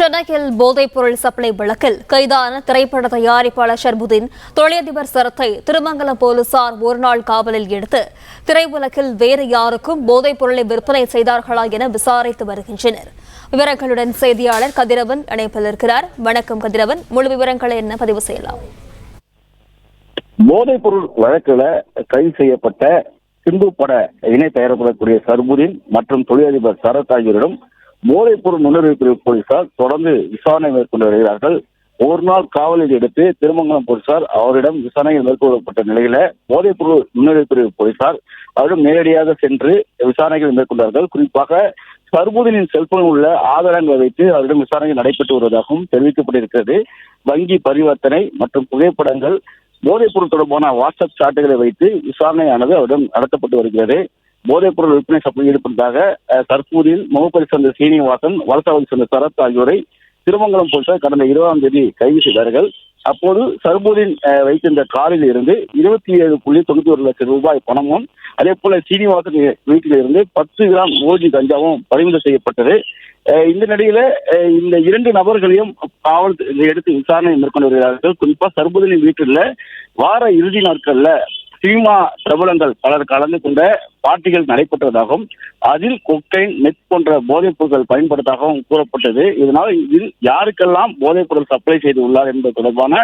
சென்னையில் போதைப்பொருள் சப்ளை வழக்கில் கைதான திரைப்பட தயாரிப்பாளர் ஷர்புதீன் தொழிலதிபர் சரத்தை திருமங்கலம் போலீசார் ஒருநாள் காவலில் எடுத்து திரையுலகில் வேறு யாருக்கும் போதைப் பொருளை விற்பனை செய்தார்களா என விசாரித்து வருகின்றனர். விவரங்களுடன் செய்தியாளர் கதிரவன் இணைப்பில் இருக்கிறார். வணக்கம் கதிரவன். முழு விவரங்களை என்ன பதிவு செய்யலாம்? போதைப் பொருள் வழக்கில் கைது செய்யப்பட்ட சிந்து பட இணை தயாரிப்படக்கூடிய சர்புதீன் மற்றும் தொழிலதிபர் சரத் ஆகியோரிடம் போதைப்பொருள் முன்னறிவிப்பு போலீசார் தொடர்ந்து விசாரணை மேற்கொண்டு வருகிறார்கள். ஒரு நாள் காவலில் எடுத்து திருமங்கலம் போலீசார் அவரிடம் விசாரணைகள் மேற்கொள்ளப்பட்ட நிலையில போதைப்பொருள் முன்னறிவிப்பு போலீசார் அவரிடம் நேரடியாக சென்று விசாரணைகள் மேற்கொண்டார்கள். குறிப்பாக சர்புதீனின் செல்போன் உள்ள ஆதாரங்களை வைத்து அவரிடம் விசாரணை நடைபெற்று வருவதாகவும் தெரிவிக்கப்பட்டிருக்கிறது. வங்கி பரிவர்த்தனை மற்றும் புகைப்படங்கள் போதைப்பொருள் தொடர்பான வாட்ஸ்அப் சாட்டுகளை வைத்து விசாரணையானது அவரிடம் நடத்தப்பட்டு வருகிறது. போதைப் பொருள் விற்பனை சப்ளை ஈடுபட்டதாக அஹ், தற்போதில் முகப்பரி சேர்ந்த சீனிவாசன் வலசாவதி சேர்ந்த சரத் ஆகியோரை திருமங்கலம் போலீசார் கடந்த இருபதாம் தேதி கைது செய்தார்கள். அப்போது சர்பூரின் வைத்திருந்த காரில் இருந்து இருபத்தி ஏழு புள்ளி தொண்ணூத்தி ஒரு லட்சம் ரூபாய் பணமும் அதே போல சீனிவாசன் வீட்டில் இருந்து பத்து கிராம் ஓஜி கஞ்சாவும் பறிமுதல் செய்யப்பட்டது. இந்த நிலையில இந்த இரண்டு நபர்களையும் காவல் எடுத்து விசாரணை மேற்கொண்டு வருகிறார்கள். குறிப்பா சர்புதனின் வீட்டில் வார இறுதி நாட்கள்ல சினிமா பிரபலங்கள் பலர் கலந்து கொண்ட பார்ட்டிகள் நடைபெற்றதாகவும் அதில் கொக்கைன் மெத் போன்ற போதைப் பொருட்கள் பயன்படுத்ததாகவும் கூறப்பட்டது. இதனால் இதில் யாருக்கெல்லாம் போதைப் பொருள் சப்ளை செய்து உள்ளார் என்பது தொடர்பான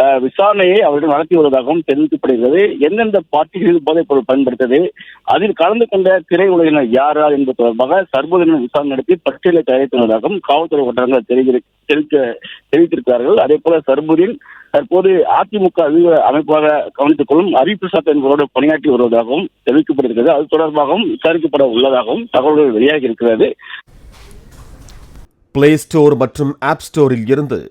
விசாரணையை அவர்கள் நடத்தி வருவதாகவும் தெரிவிக்கப்படுகிறது. எந்தெந்த பார்ட்டிகளில் போதைப் பொருள் பயன்படுத்தது அதில் கலந்து கொண்ட திரையுலகினர் யாரா என்பது தொடர்பாக சர்வதேச விசாரணை நடத்தி பட்டியலை தயாரித்துள்ளதாகவும் காவல்துறை வட்டாரங்கள் தெரிவிக்க தெரிவிக்க- தெரிவித்திருக்கிறார்கள். அதே போல சர்புதீன் தற்போது அதிமுக அதிக அமைப்பாக கவனித்துக் கொள்ளும் ஹரிபிரசாத் என்பவரோடு பணியாற்றி வருவதாகவும் தெரிவிக்கப்படுகிறது. அது தொடர்பாகவும் விசாரிக்கப்பட உள்ளதாகவும் தகவல்கள் வெளியாகி இருக்கிறது. பிளே ஸ்டோர் மற்றும் ஆப் ஸ்டோரில் இருந்து